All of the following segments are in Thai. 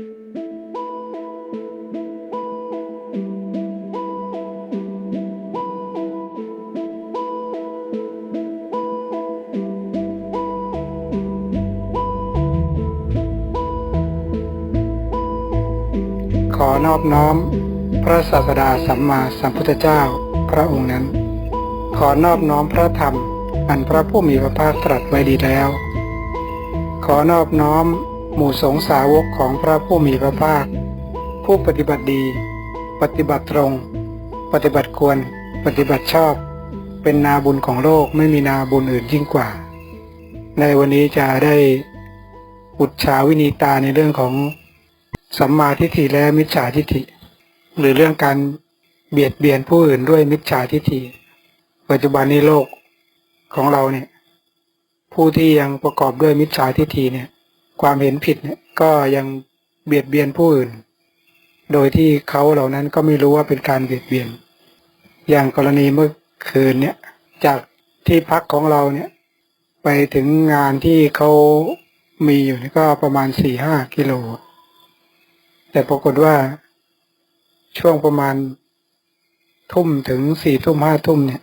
ขอนอบน้อม พระศาสดาสัมมาสัมพุทธเจ้า พระองค์นั้น ขอนอบน้อมพระธรรม อันพระผู้มีพระภาคตรัสไว้ดีแล้ว ขอนอบน้อม หมู่สงสาวกของพระผู้มีพระภาค ผู้ปฏิบัติดี ปฏิบัติตรง ปฏิบัติควร ปฏิบัติชอบ เป็นนาบุญของโลกไม่มีนาบุญอื่นยิ่งกว่า ในวันนี้จะได้อุดชาวินีตาในเรื่องของสัมมาทิฏฐิและมิจฉาทิฏฐิ หรือเรื่องการเบียดเบียนผู้อื่นด้วยมิจฉาทิฏฐิ ปัจจุบันนี้โลกของเราเนี่ย ผู้ที่ยังประกอบด้วยมิจฉาทิฏฐิเนี่ย ความเห็นผิดเนี่ยก็ยังเบียดเบียนผู้อื่น โดยที่เขาเหล่านั้นก็ไม่รู้ว่าเป็นการเบียดเบียน อย่างกรณีเมื่อคืนเนี่ยจากที่พักของเราเนี่ยไปถึงงานที่เขามีอยู่นี่ก็ประมาณสี่ห้ากิโล แต่ปรากฏว่าช่วงประมาณทุ่มถึงสี่ทุ่มห้าทุ่มเนี่ย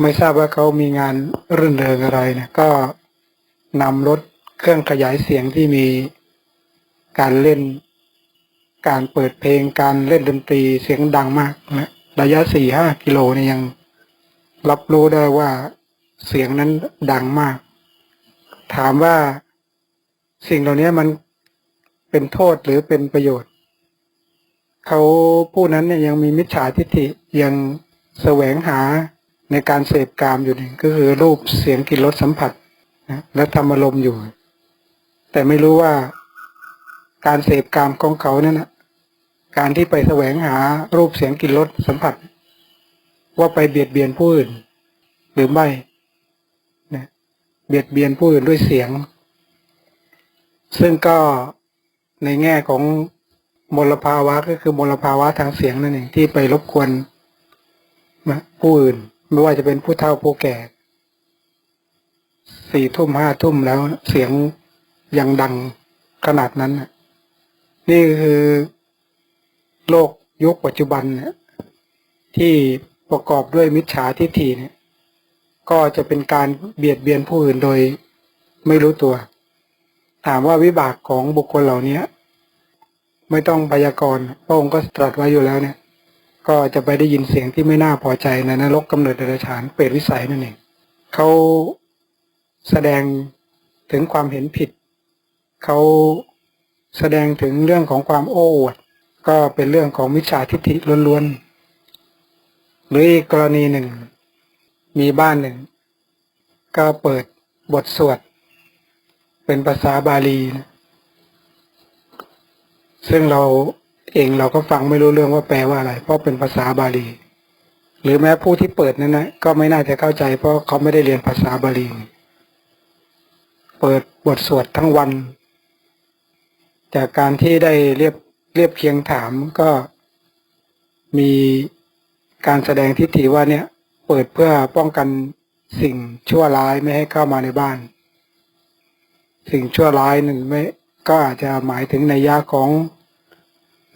ไม่ทราบว่าเขามีงานรื่นเริงอะไรเนี่ยก็นำรถ เครื่องขยายเสียงที่มีการเล่น การเปิดเพลงการเล่นดนตรีเสียงดังมากนะระยะสี่ห้ากิโลเนี่ยยังรับรู้ได้ว่าเสียงนั้นดังมาก ถามว่าสิ่งเหล่านี้มันเป็นโทษหรือเป็นประโยชน์ เขาผู้นั้นเนี่ยยังมีมิจฉาทิฏฐิยังแสวงหาในการเสพกามอยู่นี่ก็คือรูปเสียงกลิ่นรสสัมผัสนะและธรรมอารมอยู่ แต่ไม่รู้ว่าการเสพกามของเขานั่นนะการที่ไปแสวงหารูปเสียงกลิ่นรสสัมผัส ว่าไปเบียดเบียนผู้อื่น หรือไม่นะเบียดเบียนผู้อื่นด้วยเสียง ซึ่งก็ในแง่ของมลภาวะก็คือมลภาวะทางเสียงนั่นเองที่ไปรบกวนนะผู้อื่น ไม่ว่าจะเป็นผู้เฒ่าผู้แก่สี่ทุ่มห้าทุ่มแล้วเสียง อยังดังขนาดนั้นนี่คือโลกยุคปัจจุบันเนี่ยที่ประกอบด้วยมิจฉาทิฏฐิเนี่ย ก็จะเป็นการเบียดเบียนผู้อื่นโดยไม่รู้ตัว ถามว่าวิบากของบุคคลเหล่านี้ไม่ต้องพยากรณ์พระองค์ก็ตรัสไว้อยู่แล้วเนี่ย ก็จะไปได้ยินเสียงที่ไม่น่าพอใจในนรกกำเนิดเดรัจฉานเปรตวิสัยนั่นเองเขาแสดงถึงความเห็นผิด เขาแสดงถึงเรื่องของความโอ้อวด ก็เป็นเรื่องของมิจฉาทิฏฐิล้วนๆ หรืออีกกรณีหนึ่ง มีบ้านหนึ่ง ก็เปิดบทสวด เป็นภาษาบาลีนะซึ่งเราเองเราก็ฟังไม่รู้เรื่องว่าแปลว่าอะไร เพราะเป็นภาษาบาลี หรือแม้ผู้ที่เปิดนั้นนะก็ไม่น่าจะเข้าใจ เพราะเขาไม่ได้เรียนภาษาบาลี เปิดบทสวดทั้งวัน จากการที่ได้เรียบเรียบเคียงถามก็มีการแสดงทิฏฐิว่าเนี่ยเปิดเพื่อป้องกันสิ่งชั่วร้ายไม่ให้เข้ามาในบ้าน สิ่งชั่วร้ายนั่นไม่ก็อาจจะหมายถึงในยะของ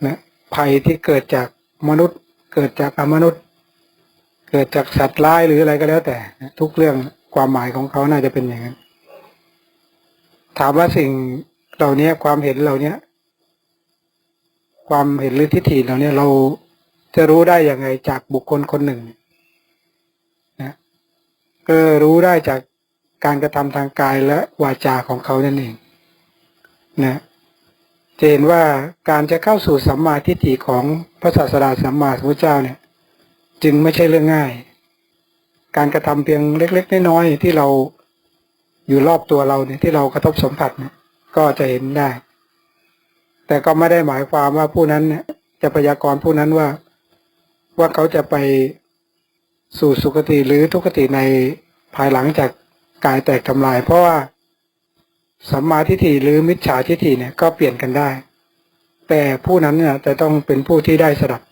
นะภัยที่เกิดจากมนุษย์ เกิดจากอมนุษย์ เกิดจากสัตว์ร้ายหรืออะไรก็แล้วแต่ทุกเรื่องความหมายของเขาน่าจะเป็นอย่างนั้นถามว่าสิ่ง เหล่านี้ความเห็นเหล่านี้ความเห็นหรือทิฏฐิเหล่านี้เราจะรู้ได้อย่างไงจากบุคคลคนหนึ่งนะก็รู้ได้จากการกระทำทางกายและวาจาของเขานั่นเองนะจะเห็นว่าการจะเข้าสู่สัมมาทิฏฐิของพระศาสดาสัมมาสัมพุทธเจ้าเนี่ย จึงไม่ใช่เรื่องง่าย การกระทำเพียงเล็ก ๆ น้อยๆที่เราอยู่รอบตัวเราเนี่ยที่เรากระทบสัมผัสเนี่ย ก็จะเห็นได้ แต่ก็ไม่ได้หมายความว่าผู้นั้นจะพยากรณ์ผู้นั้นว่า ว่าเขาจะไปสู่สุคติหรือทุกขติในภายหลังจากกายแตกทำลาย เพราะว่าสัมมาทิฏฐิหรือมิจฉาทิฏฐิเนี่ยก็เปลี่ยนกันได้ แต่ผู้นั้นเนี่ยจะต้องเป็นผู้ที่ได้สดับ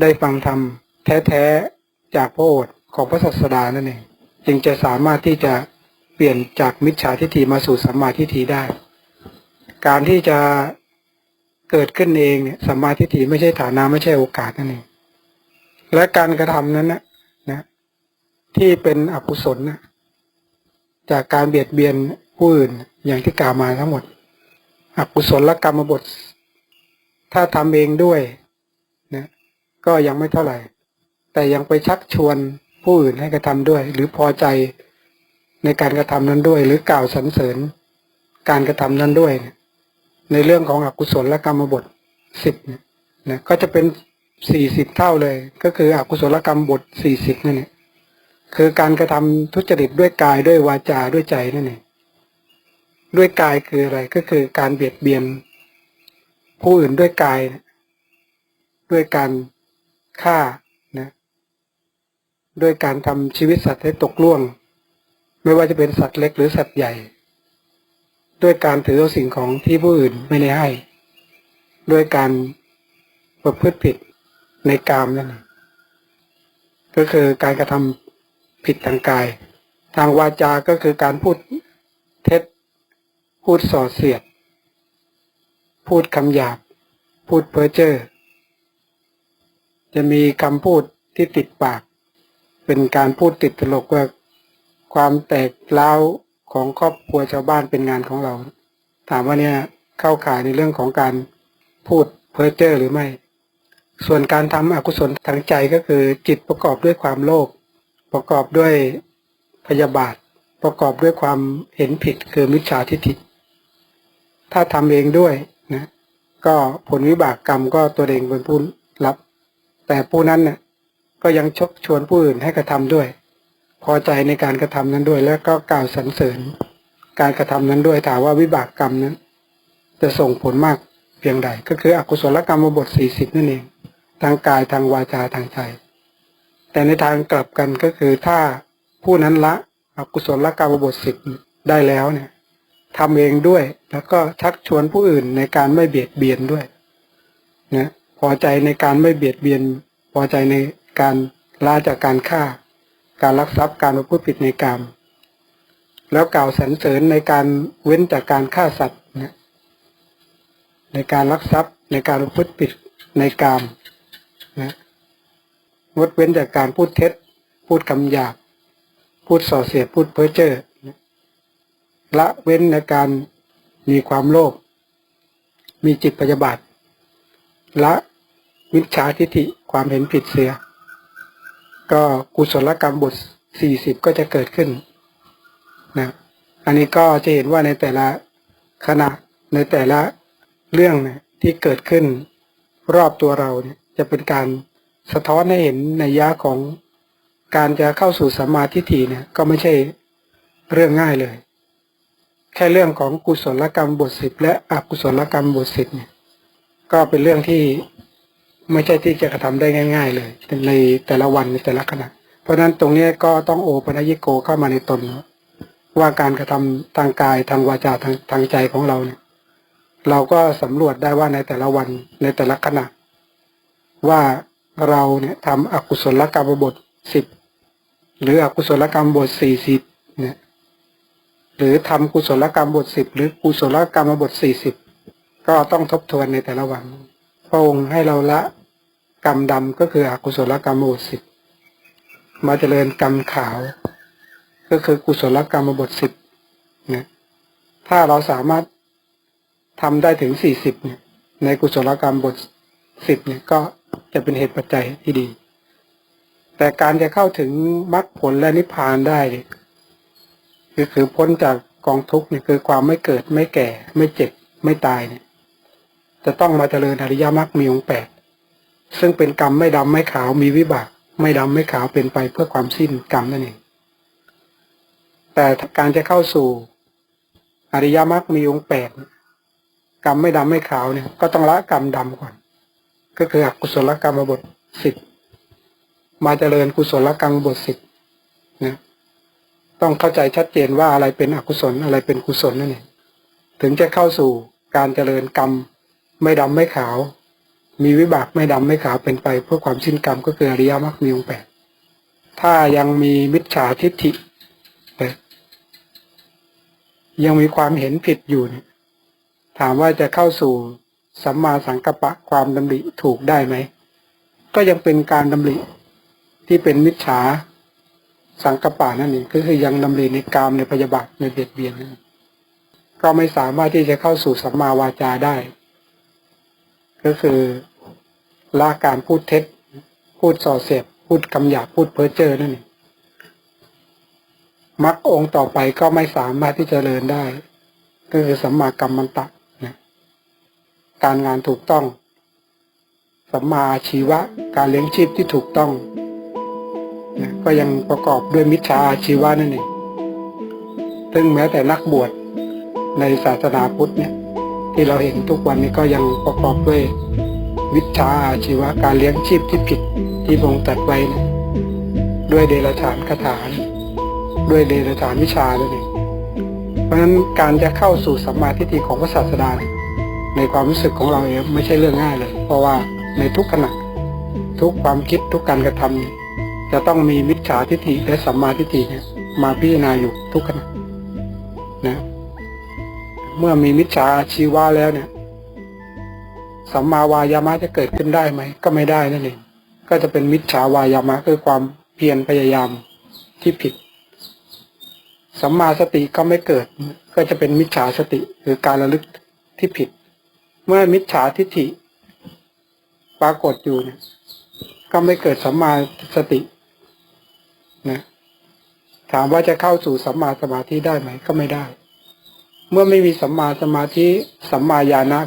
ได้ฟังธรรมแท้ๆจากพระโอษฐ์ของพระศาสดานั่นเองจึงจะสามารถที่จะเปลี่ยนจากมิจฉาทิฏฐิมาสู่สัมมาทิฏฐิได้ การที่จะเกิดขึ้นเองเนี่ยสัมมาทิฏฐิไม่ใช่ฐานะไม่ใช่โอกาสนั่นเองและการกระทำนั้นนะนะที่เป็นอกุศลนะจากการเบียดเบียนผู้อื่นอย่างที่กล่าวมาทั้งหมด อกุศลละกรรมบท ถ้าทำเองด้วยนะก็ยังไม่เท่าไหร่ แต่ยังไปชักชวนผู้อื่นให้กระทำด้วย หรือพอใจในการกระทำนั้นด้วย หรือกล่าวสรรเสริญการกระทำนั้นด้วยเนี่ย ในเรื่องของอกุศลกรรมบทสิบเนี่ยนะก็จะเป็นสี่สิบเท่าเลย ก็คืออกุศลกรรมบทสี่สิบนั่นเองคือการกระทำทุจริตด้วยกายด้วยวาจาด้วยใจนั่นเองด้วยกายคืออะไรก็คือการเบียดเบียน ผู้อื่นด้วยกาย ด้วยการฆ่านะด้วยการทำชีวิตสัตว์ให้ตกล่วง ไม่ว่าจะเป็นสัตว์เล็กหรือสัตว์ใหญ่ ด้วยการถือเอาสิ่งของที่ผู้อื่นไม่ได้ให้ ด้วยการประพฤติผิดในกามนั่นเองก็คือการกระทำผิดทางกาย ทางวาจา ก็คือการพูดเท็จ พูดส่อเสียด พูดคำหยาบ พูดเพ้อเจ้อ จะมีคำพูดที่ติดปาก เป็นการพูดติดตลกว่าความแตกเล้า ของครอบครัวชาวบ้านเป็นงานของเรา ถามว่าเนี่ยเข้าข่ายในเรื่องของการพูดเพ้อเจ้อหรือไม่ ส่วนการทำอกุศลทางใจก็คือจิตประกอบด้วยความโลภประกอบด้วยพยาบาท ประกอบด้วยความเห็นผิดคือมิจฉาทิฏฐิถ้าทำเองด้วยนะก็ผลวิบากกรรมก็ตัวเองเป็นผู้รับ แต่ผู้นั้นเนี่ยก็ยังชกชวนผู้อื่นให้กระทำด้วย พอใจในการกระทำนั้นด้วย แล้วก็กล่าวสรรเสริญ การกระทำนั้นด้วยถามว่าวิบากกรรมนั้น จะส่งผลมากเพียงใด ก็คืออกุศลกรรมบทสี่สิบนั่นเอง ทางกายทางวาจาทางใจ แต่ในทางกลับกันก็คือถ้าผู้นั้นละอกุศลกรรมบทสิบได้แล้วเนี่ยทำเองด้วย แล้วก็ชักชวนผู้อื่นในการไม่เบียดเบียนด้วยนะพอใจในการไม่เบียดเบียน พอใจในการลาจากการฆ่า การลักทรัพย์การประพฤติผิดในกรรมแล้วกล่าวสรรเสริญในการเว้นจากการฆ่าสัตว์นะในการลักทรัพย์ในการประพฤติผิดในกรรมนะงดเว้นจากการพูดเท็จ พูดคำหยาบพูดส่อเสียดพูดเพ้อเจ้อนะละเว้นในการมีความโลภมีจิตพยาบาทละมิจฉาทิฏฐิความเห็นผิดเสีย ก็กุศลกรรมบทสี่สิบก็จะเกิดขึ้นนะอันนี้ก็จะเห็นว่าในแต่ละขณะในแต่ละเรื่องเนี่ยที่เกิดขึ้นรอบตัวเราเนี่ยจะเป็นการสะท้อนให้เห็นในยะของการจะเข้าสู่สัมมาทิฏฐิเนี่ยก็ไม่ใช่เรื่องง่ายเลย แค่เรื่องของกุศลกรรมบทสิบและอกุศลกรรมบทสิบเนี่ยก็เป็นเรื่องที่ ไม่ใช่ที่จะกระทำได้ง่าย ๆ เลยในแต่ละวันในแต่ละขณะ เพราะฉะนั้นตรงนี้ก็ต้องโอปัญญิโกเข้ามาในตนว่าการกระทำทางกายทางวาจาทางทางใจของเราเนี่ยเราก็สำรวจได้ว่าในแต่ละวันในแต่ละขณะ ว่าเราเนี่ยทำอกุศลกรรมบทสิบหรืออกุศลกรรมบทสี่สิบเนี่ยหรือทำกุศลกรรมบทสิบหรือกุศลกรรมบทสี่สิบก็ต้องทบทวนในแต่ละวัน พระองค์ให้เราละกรรมดำก็คืออกุศลกรรมบทสิบมาเจริญกรรมขาว ก็คือกุศลกรรมบทสิบเนี่ยถ้าเราสามารถทำได้ถึงสี่สิบเนี่ยในกุศลกรรมบทสิบเนี่ยก็จะเป็นเหตุปัจจัยที่ดี แต่การจะเข้าถึงมรรคผลและนิพพานได้เนี่ยคือคือพ้นจากกองทุกข์เนี่ยคือความไม่เกิดไม่แก่ ไม่เจ็บไม่ตายเนี่ย จะต้องมาเจริญอริยมรรคมีองค์แปดซึ่งเป็นกรรมไม่ดำไม่ขาวมีวิบาก ไม่ดำไม่ขาวเป็นไปเพื่อความสิ้นกรรมนั่นเองแต่การจะเข้าสู่อริยมรรคมีองค์แปดกรรมไม่ดำไม่ขาวเนี่ยก็ต้องละกรรมดำก่อน ก็คืออกุศลกรรมบทสิบมาเจริญกุศลกรรมบทสิบนะต้องเข้าใจชัดเจนว่าอะไรเป็นอกุศลอะไรเป็นกุศลนั่นเองถึงจะเข้าสู่การเจริญกรรม ไม่ดำไม่ขาว มีวิบากไม่ดำไม่ขาวเป็นไปเพื่อความสิ้นกรรมก็คืออริยมรรคมีองค์แปดถ้ายังมีมิจฉาทิฏฐิยังมีความเห็นผิดอยู่เนี่ยถามว่าจะเข้าสู่สัมมาสังกัปปะความดำริถูกได้ไหม ก็ยังเป็นการดำริที่เป็นมิจฉาสังกัปปะนั่นเองก็คือยังดำริในกามในพยาบาทในเบียดเบียนนั่นก็ไม่สามารถที่จะเข้าสู่สัมมาวาจาได้ ก็คือละการพูดเท็จ พูดส่อเสียดพูดคำหยาพูดเพ้อเจ้อนั่นเองมรรคองค์ต่อไปก็ไม่สามารถที่จะเจริญได้ ก็คือสัมมากัมมันตะนะการงานถูกต้อง สัมมาอาชีวะ การเลี้ยงชีพที่ถูกต้องนะก็ยังประกอบด้วยมิจฉาอาชีวะนั่นเองซึ่งแม้แต่นักบวชในศาสนาพุทธเนี่ย ที่เราเห็นทุกวันนี้ก็ยังประกอบด้วยวิชาอาชีวะการเลี้ยงชีพที่ผิดที่พระองค์ตัดไว้นะด้วยเดรัจฉานคาถานด้วยเดรัจฉานวิชานั่นเองเพราะฉะนั้นการจะเข้าสู่สัมมาทิฏฐิของพระศาสดาในความรู้สึกของเราเองไม่ใช่เรื่องง่ายเลย เพราะว่าในทุกขณะทุกความคิดทุกการกระทำเนี่ยจะต้องมีมิจฉาทิฏฐิและสัมมาทิฏฐิเนี่ยมาพิจารณาอยู่ทุกขณะ เมื่อมีมิจฉาชีวะแล้วเนี่ย สัมมาวายามะจะเกิดขึ้นได้ไหม ก็ไม่ได้นั่นเองก็จะเป็นมิจฉาวายามะคือความเพียรพยายามที่ผิด สัมมาสติก็ไม่เกิด ก็จะเป็นมิจฉาสติคือการระลึกที่ผิด เมื่อมิจฉาทิฏฐิ ปรากฏอยู่เนี่ย ก็ไม่เกิดสัมมาสตินะถามว่าจะเข้าสู่สัมมาสมาธิได้ไหมก็ไม่ได้ เมื่อไม่มีสัมมาสมาธิสัมมาญาณะ